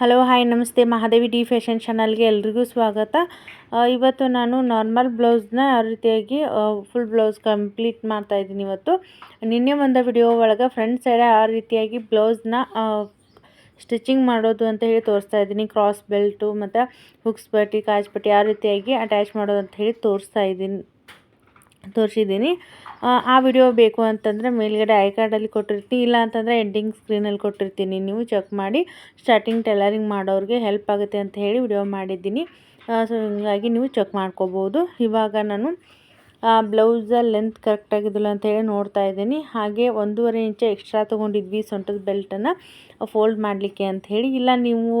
Hello hi ನಮಸ್ತೆ, Mahadevi D fashion ಚಾನಲ್ಗೆ ಎಲ್ರಿಗೂ ಸ್ವಾಗತ. ಇವತ್ತು ನಾನು ನಾರ್ಮಲ್ ಬ್ಲೌಸ್ನ ಯಾವ ರೀತಿಯಾಗಿ ಫುಲ್ ಬ್ಲೌಸ್ ಕಂಪ್ಲೀಟ್ ಮಾಡ್ತಾ ಇದ್ದೀನಿ ಇವತ್ತು. ನಿನ್ನೆ ಒಂದು ವಿಡಿಯೋ ಒಳಗೆ ಫ್ರಂಟ್ ಸೈಡ್ ಆ ರೀತಿಯಾಗಿ ಬ್ಲೌಸ್ನ ಸ್ಟಿಚಿಂಗ್ ಮಾಡೋದು ಅಂತ ಹೇಳಿ ತೋರಿಸ್ತಾ ಇದ್ದೀನಿ. ಕ್ರಾಸ್ ಬೆಲ್ಟು ಮತ್ತು ಹುಕ್ಸ್ ಪಟ್ಟಿ, ಕಾಜ್ ಪಟ್ಟಿ ಆ ರೀತಿಯಾಗಿ ಅಟ್ಯಾಚ್ ಮಾಡೋದು ಅಂತ ಹೇಳಿ ತೋರಿಸ್ತಾ ಇದ್ದೀನಿ. ತೋರಿಸಿದ್ದೀನಿ. ಆ ವಿಡಿಯೋ ಬೇಕು ಅಂತಂದರೆ ಮೇಲ್ಗಡೆ ಐ ಕಾರ್ಡಲ್ಲಿ ಕೊಟ್ಟಿರ್ತೀನಿ ಇಲ್ಲ ಅಂತಂದರೆ ಎಂಡಿಂಗ್ ಸ್ಕ್ರೀನಲ್ಲಿ ಕೊಟ್ಟಿರ್ತೀನಿ. ನೀವು ಚೆಕ್ ಮಾಡಿ ಸ್ಟಾರ್ಟಿಂಗ್ ಟೈಲರಿಂಗ್ ಮಾಡೋರಿಗೆ ಹೆಲ್ಪ್ ಆಗುತ್ತೆ ಅಂತ ಹೇಳಿ ವಿಡಿಯೋ ಮಾಡಿದ್ದೀನಿ. ಸೊ ಹೀಗಾಗಿ ನೀವು ಚೆಕ್ ಮಾಡ್ಕೋಬೋದು. ಇವಾಗ ನಾನು ಬ್ಲೌಸ ಲೆಂತ್ ಕರೆಕ್ಟಾಗಿದ್ದಿಲ್ಲ ಅಂತ ಹೇಳಿ ನೋಡ್ತಾ ಇದ್ದೀನಿ. ಹಾಗೆ ಒಂದೂವರೆ ಇಂಚ ಎಕ್ಸ್ಟ್ರಾ ತೊಗೊಂಡಿದ್ವಿ ಸೊಂಟದ ಬೆಲ್ಟನ್ನು ಫೋಲ್ಡ್ ಮಾಡಲಿಕ್ಕೆ ಅಂತ ಹೇಳಿ. ಇಲ್ಲ, ನೀವು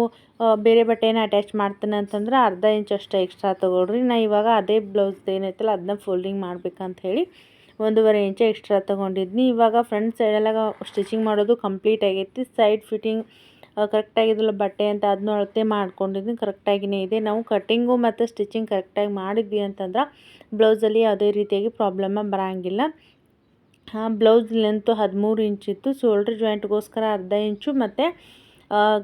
ಬೇರೆ ಬಟ್ಟೆನ ಅಟ್ಯಾಚ್ ಮಾಡ್ತೇನೆ ಅಂತಂದ್ರೆ ಅರ್ಧ ಇಂಚ್ ಅಷ್ಟೇ ಎಕ್ಸ್ಟ್ರಾ ತೊಗೊಳ್ರಿ. ನಾ ಇವಾಗ ಅದೇ ಬ್ಲೌಸ್ ಏನೈತಲ್ಲ ಅದನ್ನ ಫೋಲ್ಡಿಂಗ್ ಮಾಡ್ಬೇಕಂತ ಹೇಳಿ ಒಂದೂವರೆ ಇಂಚ ಎಕ್ಸ್ಟ್ರಾ ತೊಗೊಂಡಿದ್ನಿ. ಇವಾಗ ಫ್ರಂಟ್ ಸೈಡೆಲ್ಲ ಸ್ಟಿಚಿಂಗ್ ಮಾಡೋದು ಕಂಪ್ಲೀಟ್ ಆಗೈತಿ. ಸೈಡ್ ಫಿಟ್ಟಿಂಗ್ ಕರೆಕ್ಟಾಗಿದ್ದಿಲ್ಲ ಬಟ್ಟೆ ಅಂತ ಅದನ್ನ ಅಳತೆ ಮಾಡ್ಕೊಂಡಿದ್ದೀನಿ ಕರೆಕ್ಟಾಗಿಯೇ ಇದೆ. ನಾವು ಕಟ್ಟಿಂಗು ಮತ್ತು ಸ್ಟಿಚಿಂಗ್ ಕರೆಕ್ಟಾಗಿ ಮಾಡಿದ್ವಿ ಅಂತಂದ್ರೆ ಬ್ಲೌಸಲ್ಲಿ ಯಾವುದೇ ರೀತಿಯಾಗಿ ಪ್ರಾಬ್ಲಮ್ಮ ಬರೋಂಗಿಲ್ಲ. ಬ್ಲೌಸ್ ಲೆಂತು ಹದಿಮೂರು ಇಂಚ್ ಇತ್ತು. ಶೋಲ್ಡ್ರ್ ಜಾಯಿಂಟ್ಗೋಸ್ಕರ ಅರ್ಧ ಇಂಚು ಮತ್ತು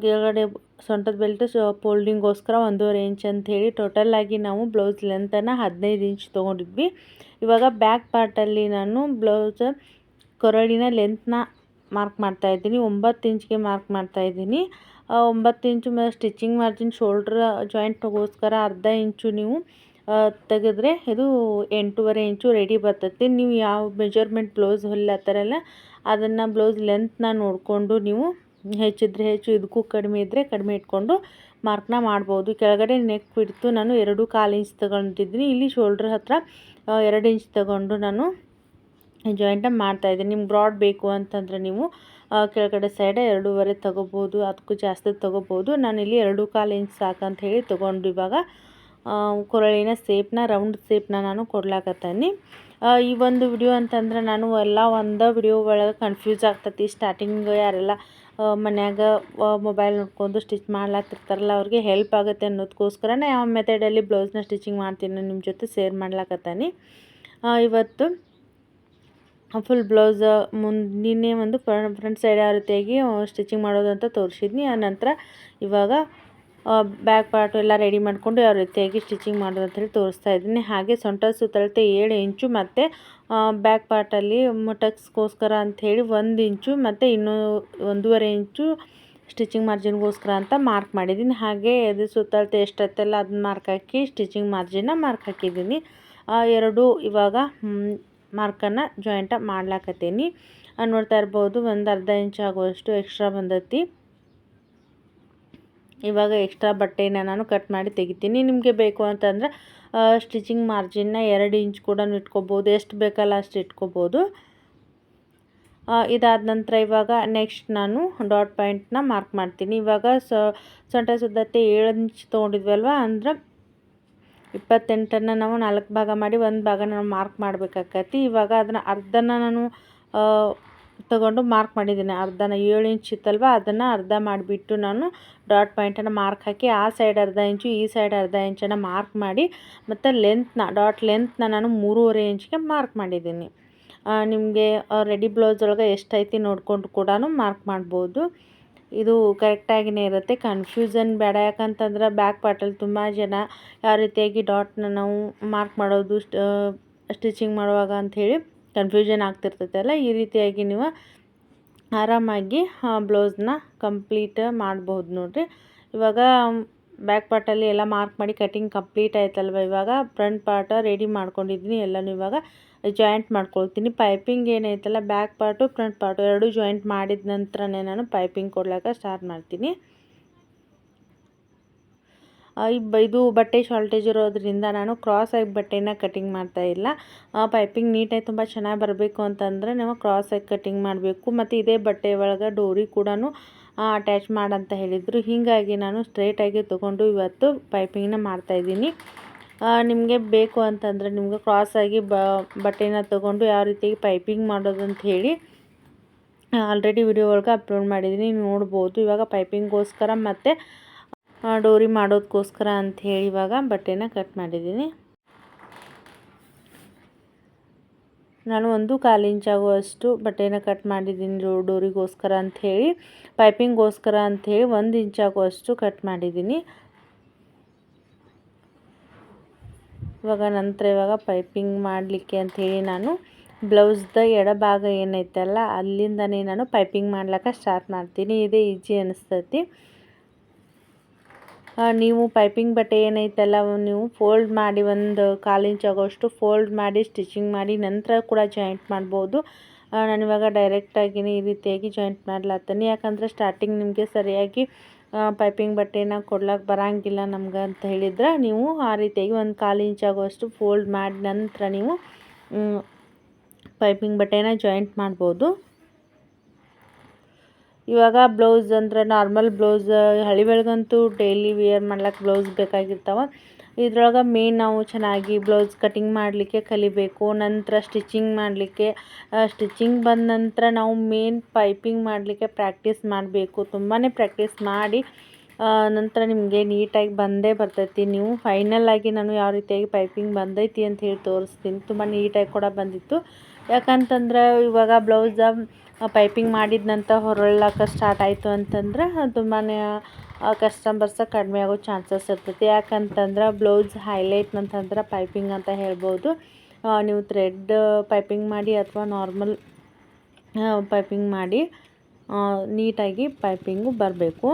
ಕೆಳಗಡೆ ಸೊಂಟದ ಬೆಲ್ಟ್ ಫೋಲ್ಡಿಂಗೋಸ್ಕರ ಒಂದೂವರೆ ಇಂಚ್ ಅಂತ ಹೇಳಿ ಟೋಟಲಾಗಿ ನಾವು ಬ್ಲೌಸ್ ಲೆಂತನ್ನು ಹದಿನೈದು ಇಂಚ್ ತೊಗೊಂಡಿದ್ವಿ. ಇವಾಗ ಬ್ಯಾಕ್ ಪಾರ್ಟಲ್ಲಿ ನಾನು ಬ್ಲೌಸ್ ಕೊರಳಿನ ಲೆಂತ್ನ ಮಾರ್ಕ್ ಮಾಡ್ತಾ ಇದ್ದೀನಿ. ಒಂಬತ್ತು ಇಂಚ್ಗೆ ಮಾರ್ಕ್ ಮಾಡ್ತಾ ಇದ್ದೀನಿ. ಒಂಬತ್ತು ಇಂಚು ಮೇಲೆ ಸ್ಟಿಚಿಂಗ್ ಮಾರ್ಜಿನ್ ಶೋಲ್ಡ್ರ್ ಜಾಯಿಂಟ್ಗೋಸ್ಕರ ಅರ್ಧ ಇಂಚು ನೀವು ತೆಗೆದ್ರೆ ಇದು ಎಂಟೂವರೆ ಇಂಚು ರೆಡಿ ಬರ್ತೈತಿ. ನೀವು ಯಾವ ಮೆಜರ್ಮೆಂಟ್ ಬ್ಲೌಸ್ ಹೊಲಿಲತ್ತಾರಲ್ಲ ಅದನ್ನು ಬ್ಲೌಸ್ ಲೆಂತ್ನ ನೋಡಿಕೊಂಡು ನೀವು ಹೆಚ್ಚಿದ್ರೆ ಹೆಚ್ಚು, ಇದಕ್ಕೂ ಕಡಿಮೆ ಇದ್ದರೆ ಕಡಿಮೆ ಇಟ್ಕೊಂಡು ಮಾರ್ಕ್ನ ಮಾಡ್ಬೋದು. ಕೆಳಗಡೆ ನೆಕ್ ಬಿಡ್ತು ನಾನು ಎರಡು ಕಾಲು ಇಂಚ್ ತಗೊಂಡಿದ್ದೀನಿ. ಇಲ್ಲಿ ಶೋಲ್ಡ್ರ್ ಹತ್ತಿರ ಎರಡು ಇಂಚ್ ತಗೊಂಡು ನಾನು ಜಾಯಿಂಟ ಮಾಡ್ತಾಯಿದ್ದೀನಿ ನಿಮ್ಗೆ ಬ್ರಾಡ್ ಬೇಕು ಅಂತಂದರೆ ನೀವು ಕೆಳಗಡೆ ಸೈಡ್ ಎರಡೂವರೆ ತೊಗೋಬೋದು ಅದಕ್ಕೂ ಜಾಸ್ತಿ ತೊಗೋಬೋದು. ನಾನಿಲ್ಲಿ ಎರಡು ಕಾಲು ಇಂಚ್ ಸಾಕಂತ ಹೇಳಿ ತೊಗೊಂಡು ಇವಾಗ ಕೊರಳಿನ ಸೇಪ್ನ ರೌಂಡ್ ಸೇಪ್ನ ನಾನು ಕೊಡ್ಲಾಕತ್ತೀನಿ. ಈ ಒಂದು ವಿಡಿಯೋ ಅಂತಂದ್ರೆ ನಾನು ಎಲ್ಲ ಒಂದು ವಿಡಿಯೋ ಒಳಗೆ ಕನ್ಫ್ಯೂಸ್ ಆಗ್ತತಿ. ಸ್ಟಾರ್ಟಿಂಗ್ ಯಾರೆಲ್ಲ ಮನ್ಯಾಗ ಮೊಬೈಲ್ ನೋಡ್ಕೊಂಡು ಸ್ಟಿಚ್ ಮಾಡ್ಲಾತಿರ್ತಾರಲ್ಲ, ಅವ್ರಿಗೆ ಹೆಲ್ಪ್ ಆಗುತ್ತೆ ಅನ್ನೋದಕ್ಕೋಸ್ಕರ ನಾ ಯಾವ ಮೆಥಡಲ್ಲಿ ಬ್ಲೌಸ್ನ ಸ್ಟಿಚಿಂಗ್ ಮಾಡ್ತೀನಿ ನಿಮ್ಮ ಜೊತೆ ಶೇರ್ ಮಾಡ್ಲಾಕತ್ತೀನಿ. ಇವತ್ತು ಫುಲ್ ಬ್ಲೌಸ್ ಮುಂದಿನೇ ಒಂದು ಫ್ರಂಟ್ ಸೈಡ್ ಯಾವ ರೀತಿಯಾಗಿ ಸ್ಟಿಚಿಂಗ್ ಮಾಡೋದು ಅಂತ ತೋರಿಸಿದ್ನಿ. ಆ ನಂತರ ಇವಾಗ ಬ್ಯಾಕ್ ಪಾರ್ಟ್ ಎಲ್ಲ ರೆಡಿ ಮಾಡಿಕೊಂಡು ಯಾವ ರೀತಿಯಾಗಿ ಸ್ಟಿಚಿಂಗ್ ಮಾಡೋದು ಅಂತ ಹೇಳಿ ತೋರಿಸ್ತಾ ಇದ್ದೀನಿ. ಹಾಗೆ ಸೊಂಟ ಸುತ್ತಳತೆ ಏಳು ಇಂಚು ಮತ್ತು ಬ್ಯಾಕ್ ಪಾರ್ಟಲ್ಲಿ ಟಕ್ಸ್ಗೋಸ್ಕರ ಅಂಥೇಳಿ ಒಂದು ಇಂಚು ಮತ್ತು ಇನ್ನೂ ಒಂದೂವರೆ ಇಂಚು ಸ್ಟಿಚಿಂಗ್ ಮಾರ್ಜಿನ್ಗೋಸ್ಕರ ಅಂತ ಮಾರ್ಕ್ ಮಾಡಿದ್ದೀನಿ. ಹಾಗೆ ಅದು ಸುತ್ತಳತೆ ಎಷ್ಟತ್ತೆಲ್ಲ ಅದನ್ನ ಮಾರ್ಕ್ ಹಾಕಿ ಸ್ಟಿಚಿಂಗ್ ಮಾರ್ಜಿನ್ನ ಮಾರ್ಕ್ ಹಾಕಿದ್ದೀನಿ. ಎರಡು ಇವಾಗ ಮಾರ್ಕನ್ನು ಜಾಯಿಂಟ ಮಾಡ್ಲಾಕತ್ತೀನಿ. ನೋಡ್ತಾ ಇರ್ಬೋದು, ಒಂದು ಅರ್ಧ ಇಂಚ್ ಆಗುವಷ್ಟು ಎಕ್ಸ್ಟ್ರಾ ಬಂದೈತಿ. ಇವಾಗ ಎಕ್ಸ್ಟ್ರಾ ಬಟ್ಟೆನ ನಾನು ಕಟ್ ಮಾಡಿ ತೆಗಿತೀನಿ. ನಿಮಗೆ ಬೇಕು ಅಂತಂದರೆ ಸ್ಟಿಚಿಂಗ್ ಮಾರ್ಜಿನ್ನ ಎರಡು ಇಂಚ್ ಕೂಡ ಇಟ್ಕೋಬೋದು. ಎಷ್ಟು ಬೇಕಲ್ಲ ಅಷ್ಟು ಇಟ್ಕೋಬೋದು. ಇದಾದ ನಂತರ ಇವಾಗ ನೆಕ್ಸ್ಟ್ ನಾನು ಡಾಟ್ ಪಾಯಿಂಟ್ನ ಮಾರ್ಕ್ ಮಾಡ್ತೀನಿ. ಇವಾಗ ಸೊಂಟ ಸುದ್ದತೆ ಏಳು ಇಂಚ್ ತೊಗೊಂಡಿದ್ವಲ್ವ? ಅಂದ್ರೆ ಇಪ್ಪತ್ತೆಂಟನ್ನು ನಾವು ನಾಲ್ಕು ಭಾಗ ಮಾಡಿ ಒಂದು ಭಾಗ ನಾವು ಮಾರ್ಕ್ ಮಾಡಬೇಕಾಕತಿ. ಇವಾಗ ಅದನ್ನು ಅರ್ಧನ ನಾನು ತಗೊಂಡು ಮಾರ್ಕ್ ಮಾಡಿದ್ದೀನಿ. ಅರ್ಧನ ಏಳು ಇಂಚ್ ಇತ್ತಲ್ವ? ಅದನ್ನು ಅರ್ಧ ಮಾಡಿಬಿಟ್ಟು ನಾನು ಡಾಟ್ ಪಾಯಿಂಟನ್ನು ಮಾರ್ಕ್ ಹಾಕಿ, ಆ ಸೈಡ್ ಅರ್ಧ ಇಂಚು ಈ ಸೈಡ್ ಅರ್ಧ ಇಂಚನ್ನು ಮಾರ್ಕ್ ಮಾಡಿ, ಮತ್ತು ಲೆಂತ್ನ ಡಾಟ್ ಲೆಂತ್ನ ನಾನು ಮೂರುವರೆ ಇಂಚ್ಗೆ ಮಾರ್ಕ್ ಮಾಡಿದ್ದೀನಿ. ನಿಮಗೆ ರೆಡಿ ಬ್ಲೌಸ್ ಒಳಗೆ ಎಷ್ಟೈತಿ ನೋಡಿಕೊಂಡು ಕೂಡ ಮಾರ್ಕ್ ಮಾಡ್ಬೋದು. ಇದು ಕರೆಕ್ಟಾಗಿಯೇ ಇರುತ್ತೆ. ಕನ್ಫ್ಯೂಷನ್ ಬೇಡ. ಯಾಕಂತಂದ್ರೆ ಬ್ಯಾಕ್ ಪಾರ್ಟಲ್ಲಿ ತುಂಬ ಜನ ಯಾವ ರೀತಿಯಾಗಿ ಡಾಟ್ನ ನಾವು ಮಾರ್ಕ್ ಮಾಡೋದು ಸ್ಟಿಚಿಂಗ್ ಮಾಡುವಾಗ ಅಂಥೇಳಿ ಕನ್ಫ್ಯೂಷನ್ ಆಗ್ತಿರ್ತೈತಲ್ಲ ಈ ರೀತಿಯಾಗಿ ನೀವು ಆರಾಮಾಗಿ ಬ್ಲೌಸ್ನ ಕಂಪ್ಲೀಟ್ ಮಾಡ್ಬೋದು ನೋಡಿರಿ. ಇವಾಗ ಬ್ಯಾಕ್ ಪಾರ್ಟಲ್ಲಿ ಎಲ್ಲ ಮಾರ್ಕ್ ಮಾಡಿ ಕಟಿಂಗ್ ಕಂಪ್ಲೀಟ್ ಆಯ್ತಲ್ವ ಇವಾಗ? ಫ್ರಂಟ್ ಪಾರ್ಟ ರೆಡಿ ಮಾಡ್ಕೊಂಡಿದ್ದೀನಿ ಎಲ್ಲನೂ ಇವಾಗ. ಜಾಯಿಂಟ್ ಮಾಡ್ಕೊಳ್ತೀನಿ. ಪೈಪಿಂಗ್ ಏನೈತಲ್ಲ ಬ್ಯಾಕ್ ಪಾರ್ಟು ಫ್ರಂಟ್ ಪಾರ್ಟು ಎರಡು ಜಾಯಿಂಟ್ ಮಾಡಿದ ನಂತರನೇ ನಾನು ಪೈಪಿಂಗ್ ಕೊಡ್ಲಿಕ್ಕೆ ಸ್ಟಾರ್ಟ್ ಮಾಡ್ತೀನಿ. ಇದು ಬಟ್ಟೆ ಶಾರ್ಟೇಜ್ ಇರೋದ್ರಿಂದ ನಾನು ಕ್ರಾಸ್ ಆಗಿ ಬಟ್ಟೆನ ಕಟಿಂಗ್ ಮಾಡ್ತಾ ಇಲ್ಲ. ಪೈಪಿಂಗ್ ನೀಟಾಗಿ ತುಂಬ ಚೆನ್ನಾಗಿ ಬರಬೇಕು ಅಂತಂದರೆ ನಾವು ಕ್ರಾಸ್ ಆಗಿ ಕಟಿಂಗ್ ಮಾಡಬೇಕು. ಮತ್ತು ಇದೇ ಬಟ್ಟೆ ಒಳಗೆ ಡೋರಿ ಕೂಡ ಅಟ್ಯಾಚ್ ಮಾಡಂತ ಹೇಳಿದರು. ಹೀಗಾಗಿ ನಾನು ಸ್ಟ್ರೈಟಾಗಿ ತೊಗೊಂಡು ಇವತ್ತು ಪೈಪಿಂಗ್ನ ಮಾಡ್ತಾಯಿದ್ದೀನಿ ನಿಮಗೆ ಬೇಕು ಅಂತಂದರೆ ನಿಮ್ಗೆ ಕ್ರಾಸ್ ಆಗಿ ಬ, ಬಟ್ಟೆನ ತೊಗೊಂಡು ಯಾವ ರೀತಿಯಾಗಿ ಪೈಪಿಂಗ್ ಮಾಡೋದು ಅಂತ ಹೇಳಿ ಆಲ್ರೆಡಿ ವಿಡಿಯೋ ಒಳಗೆ ಅಪ್ಲೋಡ್ ಮಾಡಿದ್ದೀನಿ. ನೋಡ್ಬೋದು. ಇವಾಗ ಪೈಪಿಂಗ್ಗೋಸ್ಕರ ಮತ್ತು ಡೋರಿ ಮಾಡೋದಕ್ಕೋಸ್ಕರ ಅಂತ ಹೇಳಿ ಇವಾಗ ಬಟ್ಟೆನ ಕಟ್ ಮಾಡಿದ್ದೀನಿ. ನಾನು ಒಂದು ಕಾಲು ಇಂಚ್ ಆಗುವಷ್ಟು ಬಟ್ಟೆನ ಕಟ್ ಮಾಡಿದ್ದೀನಿ ಡೋರಿಗೋಸ್ಕರ ಅಂಥೇಳಿ, ಪೈಪಿಂಗ್ಗೋಸ್ಕರ ಅಂಥೇಳಿ ಒಂದು ಇಂಚ್ ಆಗುವಷ್ಟು ಕಟ್ ಮಾಡಿದ್ದೀನಿ. ಇವಾಗ ನಂತರ ಇವಾಗ ಪೈಪಿಂಗ್ ಮಾಡಲಿಕ್ಕೆ ಅಂಥೇಳಿ ನಾನು ಬ್ಲೌಸ್ದ ಎಡಭಾಗ ಏನೈತಲ್ಲ ಅಲ್ಲಿಂದನೇ ನಾನು ಪೈಪಿಂಗ್ ಮಾಡ್ಲಿಕ್ಕೆ ಸ್ಟಾರ್ಟ್ ಮಾಡ್ತೀನಿ. ಇದೇ ಈಜಿ ಅನಿಸ್ತೈತಿ. ನೀವು ಪೈಪಿಂಗ್ ಬಟ್ಟೆ ಏನೈತಲ್ಲ, ನೀವು ಫೋಲ್ಡ್ ಮಾಡಿ ಒಂದು ಕಾಲು ಇಂಚ್ ಆಗೋಷ್ಟು ಫೋಲ್ಡ್ ಮಾಡಿ ಸ್ಟಿಚಿಂಗ್ ಮಾಡಿ ನಂತರ ಕೂಡ ಜಾಯಿಂಟ್ ಮಾಡ್ಬೋದು. ನಾನಿವಾಗ ಡೈರೆಕ್ಟಾಗಿ ಈ ರೀತಿಯಾಗಿ ಜಾಯಿಂಟ್ ಮಾಡ್ಲತ್ತೀನಿ ಯಾಕಂದರೆ ಸ್ಟಾರ್ಟಿಂಗ್ ನಿಮಗೆ ಸರಿಯಾಗಿ ಪೈಪಿಂಗ್ ಬಟ್ಟೆನ ಕೊಡ್ಲಕ್ಕೆ ಬರೋಂಗಿಲ್ಲ ನಮ್ಗೆ ಅಂತ ಹೇಳಿದ್ರೆ, ನೀವು ಆ ರೀತಿಯಾಗಿ ಒಂದು ಕಾಲು ಇಂಚ್ ಆಗುವಷ್ಟು ಫೋಲ್ಡ್ ಮಾಡಿ ನಂತರ ನೀವು ಪೈಪಿಂಗ್ ಬಟ್ಟೆನ ಜಾಯಿಂಟ್ ಮಾಡ್ಬೋದು. ಇವಾಗ ಬ್ಲೌಸ್ ಅಂದ್ರೆ ನಾರ್ಮಲ್ ಬ್ಲೌಸ್, ಹಳಿ ಡೈಲಿ ವಿಯರ್ ಮಾಡ್ಲಿಕ್ಕೆ ಬ್ಲೌಸ್ ಬೇಕಾಗಿರ್ತಾವೆ. ಇದ್ರೊಳಗೆ ಮೇನ್ ನಾವು ಚೆನ್ನಾಗಿ ಬ್ಲೌಸ್ ಕಟಿಂಗ್ ಮಾಡಲಿಕ್ಕೆ ಕಲಿಬೇಕು, ನಂತರ ಸ್ಟಿಚಿಂಗ್ ಮಾಡಲಿಕ್ಕೆ ಸ್ಟಿಚಿಂಗ್ ಬಂದ ನಂತರ ನಾವು ಮೇನ್ ಪೈಪಿಂಗ್ ಮಾಡಲಿಕ್ಕೆ ಪ್ರಾಕ್ಟೀಸ್ ಮಾಡಬೇಕು. ತುಂಬಾ ಪ್ರಾಕ್ಟೀಸ್ ಮಾಡಿ ನಂತರ ನಿಮಗೆ ನೀಟಾಗಿ ಬಂದೇ ಬರ್ತೈತಿ. ನೀವು ಫೈನಲ್ ಆಗಿ ನಾನು ಯಾವ ರೀತಿಯಾಗಿ ಪೈಪಿಂಗ್ ಬಂದೈತಿ ಅಂತ ಹೇಳಿ ತೋರಿಸ್ತೀನಿ. ತುಂಬ ನೀಟಾಗಿ ಕೂಡ ಬಂದಿತ್ತು. ಯಾಕಂತಂದ್ರೆ ಇವಾಗ ಬ್ಲೌಸ ಪೈಪಿಂಗ್ ಮಾಡಿದ ನಂತರ ಹೊರಳಕ್ಕೆ ಸ್ಟಾರ್ಟ್ ಆಯಿತು ಅಂತಂದ್ರೆ ತುಂಬಾ ಕಸ್ಟಮರ್ಸ ಕಡಿಮೆ ಆಗೋ ಚಾನ್ಸಸ್ ಇರ್ತೈತಿ. ಯಾಕಂತಂದ್ರೆ ಬ್ಲೌಸ್ ಹೈಲೈಟ್ ಅಂತಂದ್ರೆ ಪೈಪಿಂಗ್ ಅಂತ ಹೇಳ್ಬೋದು. ನೀವು ಥ್ರೆಡ್ ಪೈಪಿಂಗ್ ಮಾಡಿ ಅಥವಾ ನಾರ್ಮಲ್ ಪೈಪಿಂಗ್ ಮಾಡಿ ನೀಟಾಗಿ ಪೈಪಿಂಗು ಬರಬೇಕು.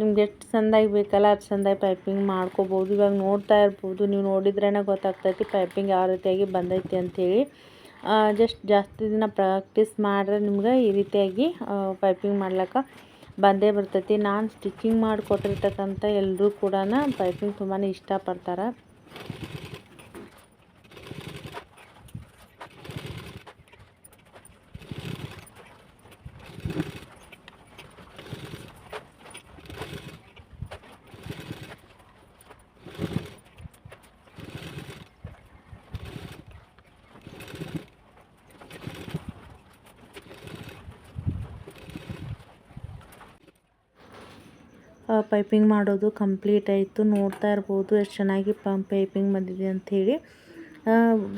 ನಿಮ್ಗೆ ಎಷ್ಟು ಚೆಂದಾಗಿ ಬೇಕಲ್ಲ ಅಷ್ಟು ಚೆಂದಾಗಿ ಪೈಪಿಂಗ್ ಮಾಡ್ಕೋಬೋದು. ಇವಾಗ ನೋಡ್ತಾ ಇರ್ಬೋದು. ನೀವು ನೋಡಿದ್ರೇ ಗೊತ್ತಾಗ್ತೈತಿ ಪೈಪಿಂಗ್ ಯಾವ ರೀತಿಯಾಗಿ ಬಂದೈತಿ ಅಂಥೇಳಿ ಜಸ್ಟ್ ಜಾಸ್ತಿ ದಿನ ಪ್ರಾಕ್ಟೀಸ್ ಮಾಡಿದ್ರೆ ನಿಮ್ಗೆ ಈ ರೀತಿಯಾಗಿ ಪೈಪಿಂಗ್ ಮಾಡ್ಲಿಕ್ಕೆ ಬಂದೇ ಬರ್ತೈತಿ. ನಾನು ಸ್ಟಿಚಿಂಗ್ ಮಾಡಿಕೊಟ್ಟಿರ್ತಕ್ಕಂಥ ಎಲ್ಲರೂ ಕೂಡ ಪೈಪಿಂಗ್ ತುಂಬಾ ಇಷ್ಟಪಡ್ತಾರೆ. ಪೈಪಿಂಗ್ ಮಾಡೋದು ಕಂಪ್ಲೀಟ್ ಆಯಿತು. ನೋಡ್ತಾ ಇರ್ಬೋದು ಎಷ್ಟು ಚೆನ್ನಾಗಿ ಪಂಪ್ ಪೈಪಿಂಗ್ ಬಂದಿದೆ ಅಂಥೇಳಿ.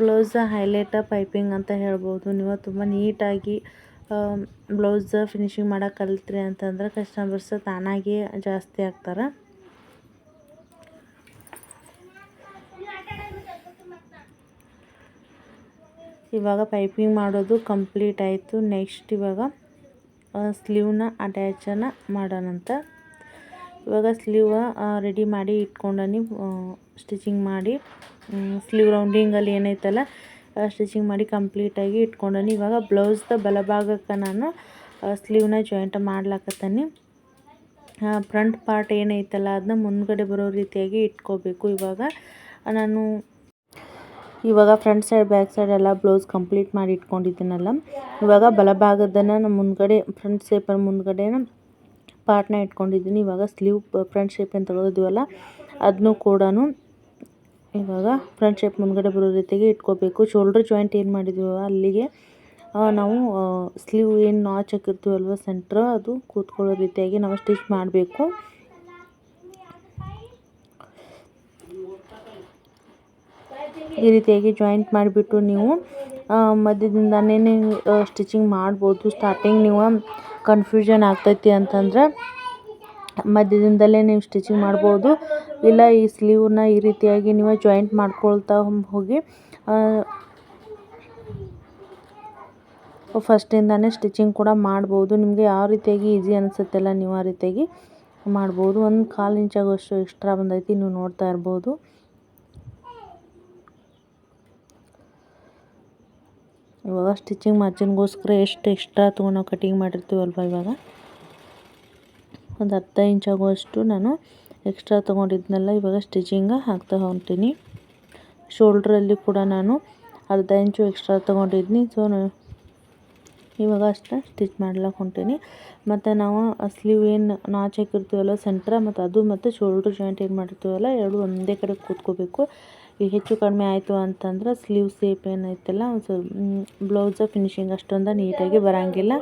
ಬ್ಲೌಸ್ ಹೈಲೈಟ ಪೈಪಿಂಗ್ ಅಂತ ಹೇಳ್ಬೋದು. ನೀವು ತುಂಬ ನೀಟಾಗಿ ಬ್ಲೌಸ್ ಫಿನಿಶಿಂಗ್ ಮಾಡೋಕೆ ಕಲಿತ್ರಿ ಅಂತಂದ್ರೆ ಕಸ್ಟಮರ್ಸ್ ತಾನಾಗಿ ಜಾಸ್ತಿ ಆಗ್ತಾರೆ. ಇವಾಗ ಪೈಪಿಂಗ್ ಮಾಡೋದು ಕಂಪ್ಲೀಟ್ ಆಯಿತು. ನೆಕ್ಸ್ಟ್ ಇವಾಗ ಸ್ಲೀವ್ನ ಅಟ್ಯಾಚನ್ನು ಮಾಡೋಣಂತ. ಇವಾಗ ಸ್ಲೀವ್ ರೆಡಿ ಮಾಡಿ ಇಟ್ಕೊಂಡನಿ ಸ್ಟಿಚಿಂಗ್ ಮಾಡಿ. ಸ್ಲೀವ್ ರೌಂಡಿಂಗಲ್ಲಿ ಏನೈತಲ್ಲ ಸ್ಟಿಚಿಂಗ್ ಮಾಡಿ ಕಂಪ್ಲೀಟಾಗಿ ಇಟ್ಕೊಂಡನಿ. ಇವಾಗ ಬ್ಲೌಸ್ದ ಬಲಭಾಗಕ್ಕೆ ನಾನು ಸ್ಲೀವ್ನ ಜಾಯಿಂಟ್ ಮಾಡ್ಲಾಕತ್ತೀನಿ. ಫ್ರಂಟ್ ಪಾರ್ಟ್ ಏನೈತಲ್ಲ ಅದನ್ನ ಮುಂದ್ಗಡೆ ಬರೋ ರೀತಿಯಾಗಿ ಇಟ್ಕೋಬೇಕು ಇವಾಗ. ನಾನು ಇವಾಗ ಫ್ರಂಟ್ ಸೈಡ್ ಬ್ಯಾಕ್ ಸೈಡ್ ಎಲ್ಲ ಬ್ಲೌಸ್ ಕಂಪ್ಲೀಟ್ ಮಾಡಿ ಇಟ್ಕೊಂಡಿದ್ದೀನಲ್ಲ. ಇವಾಗ ಬಲಭಾಗದನ್ನು ಮುಂದ್ಗಡೆ ಫ್ರಂಟ್ ಸೇಪರ್ ಮುಂದ್ಗಡೆ ಪಾರ್ಟ್ನ ಇಟ್ಕೊಂಡಿದ್ದೀನಿ. ಇವಾಗ ಸ್ಲೀವ್, ಫ್ರಂಟ್ ಶೇಪ್ ಏನು ಅಲ್ಲ ಅದನ್ನು ಕೂಡ ಇವಾಗ ಫ್ರಂಟ್ ಶೇಪ್ ಮುಂದ್ಗಡೆ ಬರೋ ರೀತಿಗೆ ಇಟ್ಕೋಬೇಕು. ಶೋಲ್ಡ್ರ್ ಜಾಯಿಂಟ್ ಏನು ಮಾಡಿದ್ವಿ ಅಲ್ಲಿಗೆ ನಾವು ಸ್ಲೀವ್ ಏನು ನಾಚ್ ಹಾಕಿರ್ತೀವಲ್ವ ಸೆಂಟ್ರ್ ಅದು ಕೂತ್ಕೊಳ್ಳೋ ರೀತಿಯಾಗಿ ನಾವು ಸ್ಟಿಚ್ ಮಾಡಬೇಕು. ಈ ರೀತಿಯಾಗಿ ಜಾಯಿಂಟ್ ಮಾಡಿಬಿಟ್ಟು ನೀವು ಮಧ್ಯದಿಂದನೇ ಸ್ಟಿಚಿಂಗ್ ಮಾಡ್ಬೋದು. ಸ್ಟಾರ್ಟಿಂಗ್ ನೀವು ಕನ್ಫ್ಯೂಷನ್ ಆಗ್ತೈತಿ ಅಂತಂದ್ರೆ ಮಧ್ಯದಿಂದಲೇ ನೀವು ಸ್ಟಿಚಿಂಗ್ ಮಾಡ್ಬೋದು. ಇಲ್ಲ, ಈ ಸ್ಲೀವ್ನ ಈ ರೀತಿಯಾಗಿ ನೀವು ಜಾಯಿಂಟ್ ಮಾಡ್ಕೊಳ್ತಾ ಹೋಗಿ ಫಸ್ಟಿಂದನೇ ಸ್ಟಿಚಿಂಗ್ ಕೂಡ ಮಾಡ್ಬೋದು. ನಿಮಗೆ ಯಾವ ರೀತಿಯಾಗಿ ಈಸಿ ಅನಿಸುತ್ತಲ್ಲ ನೀವು ಆ ರೀತಿಯಾಗಿ ಮಾಡ್ಬೋದು. ಒಂದು ಕಾಲು ಇಂಚಾಗುವಷ್ಟು ಎಕ್ಸ್ಟ್ರಾ ಬಂದೈತಿ, ನೀವು ನೋಡ್ತಾ ಇರ್ಬೋದು. ಇವಾಗ ಸ್ಟಿಚಿಂಗ್ ಮಾರ್ಜಿನ್ಗೋಸ್ಕರ ಎಷ್ಟು ಎಕ್ಸ್ಟ್ರಾ ತೊಗೊಂಡು ನಾವು ಕಟಿಂಗ್ ಮಾಡಿರ್ತೀವಲ್ವ ಇವಾಗ? ಒಂದು ಹತ್ತು ಇಂಚ್ ಆಗುವಷ್ಟು ನಾನು ಎಕ್ಸ್ಟ್ರಾ ತೊಗೊಂಡಿದ್ನೆಲ್ಲ ಇವಾಗ ಸ್ಟಿಚಿಂಗ ಹಾಕ್ತಾ ಹೊಂಟೀನಿ. ಶೋಲ್ಡ್ರಲ್ಲಿ ಕೂಡ ನಾನು ಅರ್ಧ ಇಂಚು ಎಕ್ಸ್ಟ್ರಾ ತೊಗೊಂಡಿದ್ನಿ. ಸೊ ಇವಾಗ ಅಷ್ಟೇ ಸ್ಟಿಚ್ ಮಾಡ್ಲಿಕ್ಕೆ ಹೊಂಟೀನಿ. ಮತ್ತು ನಾವು ಸ್ಲೀವ್ ಏನು ನಾಚ್ ಹಾಕಿರ್ತೀವಲ್ಲ ಸೆಂಟ್ರ ಮತ್ತು ಅದು ಮತ್ತು ಶೋಲ್ಡ್ರ್ ಜಾಯಿಂಟ್ ಏನು ಮಾಡಿರ್ತೀವಲ್ಲ, ಎರಡು ಒಂದೇ ಕಡೆ ಕೂತ್ಕೋಬೇಕು. ಹೆಚ್ಚು ಕಡಿಮೆ ಆಯಿತು ಅಂತಂದ್ರೆ ಸ್ಲೀವ್ ಸೇಪ್ ಏನೈತಲ್ಲ ಒಂದು ಸ್ವಲ್ಪ ಬ್ಲೌಸ ಫಿನಿಶಿಂಗ್ ಅಷ್ಟೊಂದು ನೀಟಾಗಿ ಬರೋಂಗಿಲ್ಲ.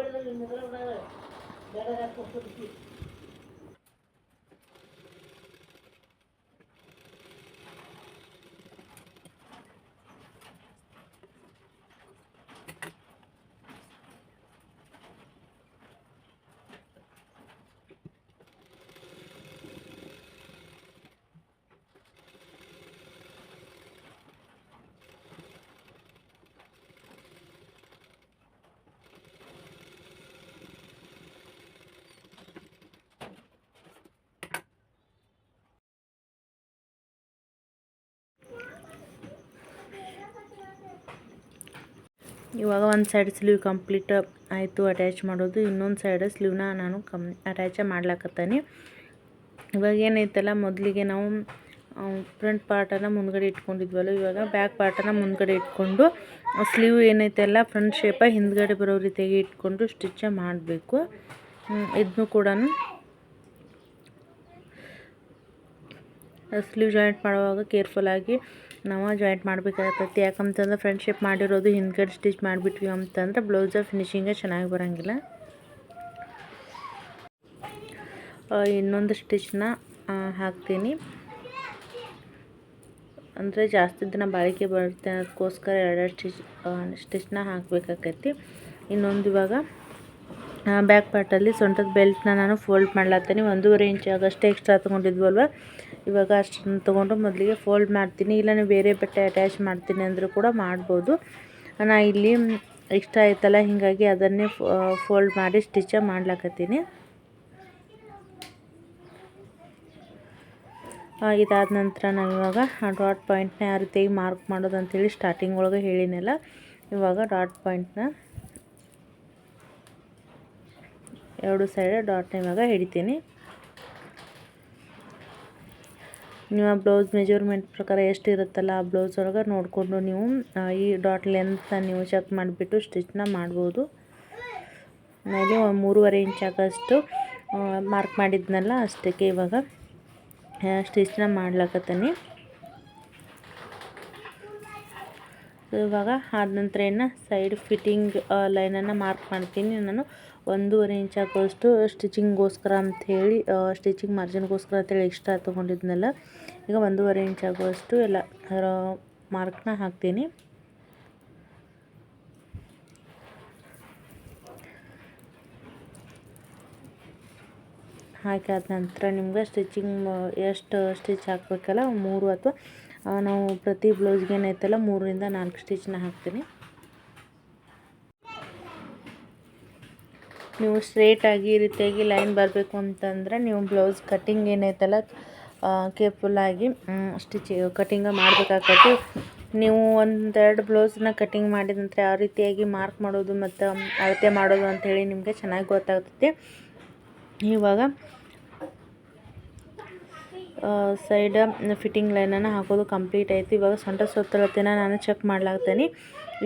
ಇವಾಗ ಒಂದು ಸೈಡ್ ಸ್ಲೀವ್ ಕಂಪ್ಲೀಟ್ ಆಯಿತು ಅಟ್ಯಾಚ್ ಮಾಡೋದು. ಇನ್ನೊಂದು ಸೈಡ್ ಸ್ಲೀವ್ನ ನಾನು ಕಮ್ ಅಟ್ಯಾಚ ಮಾಡ್ಲಾಕತ್ತೀನಿ. ಇವಾಗ ಏನೈತಲ್ಲ, ಮೊದಲಿಗೆ ನಾವು ಫ್ರಂಟ್ ಪಾರ್ಟನ್ನು ಮುಂದ್ಗಡೆ ಇಟ್ಕೊಂಡಿದ್ವಲ್ಲ, ಇವಾಗ ಬ್ಯಾಕ್ ಪಾರ್ಟನ್ನು ಮುಂದ್ಗಡೆ ಇಟ್ಕೊಂಡು ಸ್ಲೀವ್ ಏನೈತಲ್ಲ ಫ್ರಂಟ್ ಶೇಪ ಹಿಂದ್ಗಡೆ ಬರೋ ರೀತಿಯಾಗಿ ಇಟ್ಕೊಂಡು ಸ್ಟಿಚ್ ಮಾಡಬೇಕು. ಇದನ್ನು ಕೂಡ ಸ್ಲೀವ್ ಜಾಯಿಂಟ್ ಮಾಡುವಾಗ ಕೇರ್ಫುಲ್ಲಾಗಿ ನಾವು ಜಾಯಿಂಟ್ ಮಾಡಬೇಕಾಗತ್ತೈತಿ ಯಾಕಂತಂದ್ರೆ ಫ್ರೆಂಡ್ ಶೇಪ್ ಮಾಡಿರೋದು ಹಿಂದ್ಗಡೆ ಸ್ಟಿಚ್ ಮಾಡಿಬಿಟ್ವಿ ಅಂತಂದ್ರೆ ಬ್ಲೌಸ ಫಿನಿಷಿಂಗೇ ಚೆನ್ನಾಗಿ ಬರೋಂಗಿಲ್ಲ. ಇನ್ನೊಂದು ಸ್ಟಿಚ್ನ ಹಾಕ್ತೀನಿ. ಅಂದರೆ ಜಾಸ್ತಿ ದಿನ ಬಾಳಿಕೆ ಬರುತ್ತೆ ಅದಕ್ಕೋಸ್ಕರ ಎರಡೆರಡು ಸ್ಟಿಚ್ ಸ್ಟಿಚ್ನ ಹಾಕಬೇಕಾಕೈತಿ. ಇನ್ನೊಂದು ಇವಾಗ ಬ್ಯಾಕ್ ಪಾರ್ಟಲ್ಲಿ ಸೊಂಟದ ಬೆಲ್ಟ್ನ ನಾನು ಫೋಲ್ಡ್ ಮಾಡ್ಲಾತೀನಿ ಒಂದೂವರೆ ಇಂಚ್ ಆಗಷ್ಟೇ ಎಕ್ಸ್ಟ್ರಾ ತೊಗೊಂಡಿದ್ವಲ್ವ? ಇವಾಗ ಅಷ್ಟನ್ನು ತೊಗೊಂಡು ಮೊದಲಿಗೆ ಫೋಲ್ಡ್ ಮಾಡ್ತೀನಿ. ಇಲ್ಲ, ನೀವು ಬೇರೆ ಬಟ್ಟೆ ಅಟ್ಯಾಚ್ ಮಾಡ್ತೀನಿ ಅಂದರೂ ಕೂಡ ಮಾಡ್ಬೋದು. ನಾ ಇಲ್ಲಿ ಇಷ್ಟ ಆಯ್ತಲ್ಲ, ಹೀಗಾಗಿ ಅದನ್ನೇ ಫೋಲ್ಡ್ ಮಾಡಿ ಸ್ಟಿಚ ಮಾಡ್ಲಾಕತ್ತೀನಿ. ಇದಾದ ನಂತರ ನಾವು ಇವಾಗ ಡಾಟ್ ಪಾಯಿಂಟ್ನ ಯಾವ ರೀತಿಯಾಗಿ ಮಾರ್ಕ್ ಮಾಡೋದು ಅಂತೇಳಿ ಸ್ಟಾರ್ಟಿಂಗ್ ಒಳಗೆ ಹೇಳಿನಲ್ಲ, ಇವಾಗ ಡಾಟ್ ಪಾಯಿಂಟ್ನ ಎರಡು ಸೈಡ್ ಡಾಟ್ನ ಇವಾಗ ಹಿಡಿತೀನಿ. ನಿಮ್ಮ ಬ್ಲೌಸ್ ಮೆಜರ್ಮೆಂಟ್ ಪ್ರಕಾರ ಎಷ್ಟು ಇರುತ್ತಲ್ಲ ಆ ಬ್ಲೌಸ್ ಒಳಗೆ ನೋಡಿಕೊಂಡು ನೀವು ಈ ಡಾಟ್ ಲೆಂತ್ನ ನೀವು ಚೆಕ್ ಮಾಡಿಬಿಟ್ಟು ಸ್ಟಿಚ್ನ ಮಾಡ್ಬೋದು. ಮೇಲೆ ಮೂರುವರೆ ಇಂಚ್ ಆಗೋಷ್ಟು ಮಾರ್ಕ್ ಮಾಡಿದ್ನಲ್ಲ ಅಷ್ಟಕ್ಕೆ ಇವಾಗ ಸ್ಟಿಚ್ನ ಮಾಡ್ಲಕತ್ತೀನಿ. ಇವಾಗ ಆದ ನಂತರ ಏನು ಸೈಡ್ ಫಿಟ್ಟಿಂಗ್ ಲೈನನ್ನು ಮಾರ್ಕ್ ಮಾಡ್ತೀನಿ. ನಾನು ಒಂದೂವರೆ ಇಂಚ್ ಹಾಕೋಷ್ಟು ಸ್ಟಿಚಿಂಗ್ಗೋಸ್ಕರ ಅಂಥೇಳಿ ಸ್ಟಿಚಿಂಗ್ ಮಾರ್ಜಿನ್ಗೋಸ್ಕರ ಅಂತೇಳಿ ಎಕ್ಸ್ಟ್ರಾ ತೊಗೊಂಡಿದ್ನಲ್ಲ, ಈಗ ಒಂದೂವರೆ ಇಂಚ್ ಆಗುವಷ್ಟು ಎಲ್ಲ ಮಾರ್ಕ್ನ ಹಾಕ್ತೀನಿ. ಹಾಕಾದ ನಂತರ ನಿಮ್ಗೆ ಸ್ಟಿಚಿಂಗ್, ಎಷ್ಟು ಸ್ಟಿಚ್ ಹಾಕಬೇಕಲ್ಲ, ಮೂರು ಅಥವಾ ನಾವು ಪ್ರತಿ ಬ್ಲೌಸ್ಗೆ ಏನೈತಲ್ಲ ಮೂರರಿಂದ ನಾಲ್ಕು ಸ್ಟಿಚ್ನ ಹಾಕ್ತೀನಿ. ನೀವು ಸ್ಟ್ರೇಟಾಗಿ ಈ ರೀತಿಯಾಗಿ ಲೈನ್ ಬರಬೇಕು ಅಂತಂದರೆ ನೀವು ಬ್ಲೌಸ್ ಕಟ್ಟಿಂಗ್ ಏನೈತಲ್ಲ ಕೇರ್ಫುಲ್ಲಾಗಿ ಸ್ಟಿಚ್ ಕಟ್ಟಿಂಗ ಮಾಡಬೇಕಾಗತ್ತೆ. ನೀವು ಒಂದೆರಡು ಬ್ಲೌಸನ್ನ ಕಟ್ಟಿಂಗ್ ಮಾಡಿದ ನಂತರ ಯಾವ ರೀತಿಯಾಗಿ ಮಾರ್ಕ್ ಮಾಡೋದು ಮತ್ತು ಅಳತೆ ಮಾಡೋದು ಅಂಥೇಳಿ ನಿಮಗೆ ಚೆನ್ನಾಗಿ ಗೊತ್ತಾಗ್ತೈತಿ. ಇವಾಗ ಸೈಡ ಫಿಟ್ಟಿಂಗ್ ಲೈನನ್ನು ಹಾಕೋದು ಕಂಪ್ಲೀಟ್ ಆಯಿತು. ಇವಾಗ ಸೊಂಟ ಸುತ್ತಳತೆನ ನಾನು ಚೆಕ್ ಮಾಡ್ಲಾಗ್ತೀನಿ.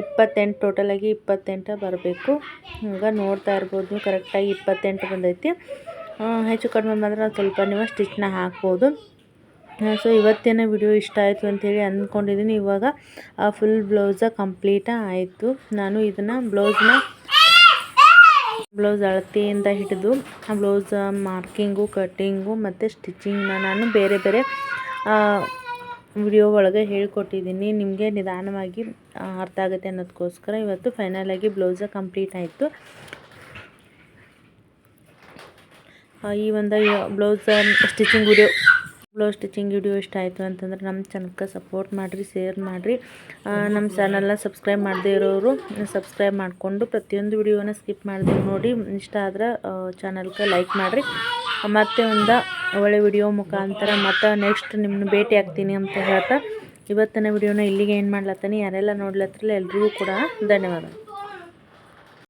ಇಪ್ಪತ್ತೆಂಟು ಟೋಟಲಾಗಿ ಇಪ್ಪತ್ತೆಂಟು ಬರಬೇಕು. ಈಗ ನೋಡ್ತಾ ಇರ್ಬೋದು ಕರೆಕ್ಟಾಗಿ ಇಪ್ಪತ್ತೆಂಟು ಬಂದೈತಿ. ಹೆಚ್ಚು ಕಡಿಮೆ ಬಂದರೆ ಸ್ವಲ್ಪ ನೀವು ಸ್ಟಿಚ್ನ ಹಾಕ್ಬೋದು. ಸೊ ಇವತ್ತಿನ ವಿಡಿಯೋ ಇಷ್ಟ ಆಯಿತು ಅಂಥೇಳಿ ಅಂದ್ಕೊಂಡಿದ್ದೀನಿ ಇವಾಗ ಫುಲ್ ಬ್ಲೌಸ ಕಂಪ್ಲೀಟ ಆಯಿತು. ನಾನು ಇದನ್ನು ಬ್ಲೌಸ್ನ ಬ್ಲೌಸ್ ಅಳತೆಯಿಂದ ಹಿಡಿದು, ಆ ಬ್ಲೌಸ್ ಮಾರ್ಕಿಂಗು ಕಟ್ಟಿಂಗು ಮತ್ತು ಸ್ಟಿಚಿಂಗ್ನ ನಾನು ಬೇರೆ ಬೇರೆ ವಿಡಿಯೋ ಒಳಗೆ ಹೇಳ್ಕೊಟ್ಟಿದ್ದೀನಿ ನಿಮಗೆ ನಿಧಾನವಾಗಿ ಅರ್ಥ ಆಗುತ್ತೆ ಅನ್ನೋದಕ್ಕೋಸ್ಕರ ಇವತ್ತು ಫೈನಲಾಗಿ ಬ್ಲೌಸ ಕಂಪ್ಲೀಟ್ ಆಯಿತು. ಈ ಒಂದು blouse stitching video blouse stitching video ಇಷ್ಟ ಆಯಿತು ಅಂತಂದ್ರೆ ನಮ್ಮ ಚಾನಲ್ಗೆ ಸಪೋರ್ಟ್ ಮಾಡಿರಿ ಶೇರ್ ಮಾಡಿರಿ. ನಮ್ಮ ಚಾನಲ್ನ ಸಬ್ಸ್ಕ್ರೈಬ್ ಮಾಡದೇ ಇರೋರು ಸಬ್ಸ್ಕ್ರೈಬ್ ಮಾಡಿಕೊಂಡು ಪ್ರತಿಯೊಂದು ವಿಡಿಯೋನ ಸ್ಕಿಪ್ ಮಾಡಿದೆ ನೋಡಿ. ಇಷ್ಟ ಆದ್ರೆ ಚಾನಲ್ಗೆ ಲೈಕ್ ಮಾಡಿರಿ. ಮತ್ತೆ ಒಂದು ಒಳ್ಳೆ ವಿಡಿಯೋ ಮುಖಾಂತರ ಮತ್ತು ನೆಕ್ಸ್ಟ್ ನಿಮ್ಮನ್ನು ಭೇಟಿ ಆಗ್ತೀನಿ ಅಂತ ಹೇಳ್ತಾ. ಇವತ್ತಿನ ವಿಡಿಯೋನ ಇಲ್ಲಿಗೆ ಏನು ಮಾಡ್ಲತ್ತೀನಿ. ಯಾರೆಲ್ಲ ನೋಡ್ಲತ್ತಿರಲ್ಲ ಎಲ್ರಿಗೂ ಕೂಡ ಧನ್ಯವಾದ